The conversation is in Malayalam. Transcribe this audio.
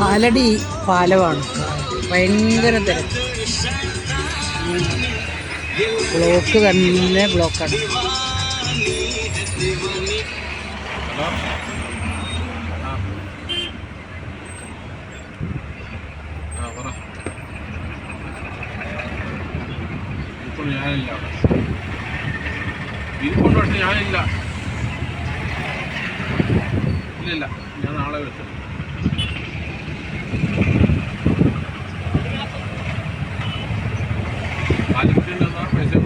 കാലടി പാലമാണ് ഭയങ്കര തിരക്ക്. ബ്ലോക്ക് തന്നെ ബ്ലോക്കാണ്. ഞാനില്ല. ഇരിപ്പുണ്ട്? പക്ഷെ ഇല്ലില്ല. ഞാൻ നാളെ വെച്ചു भाजपचे ना पैसे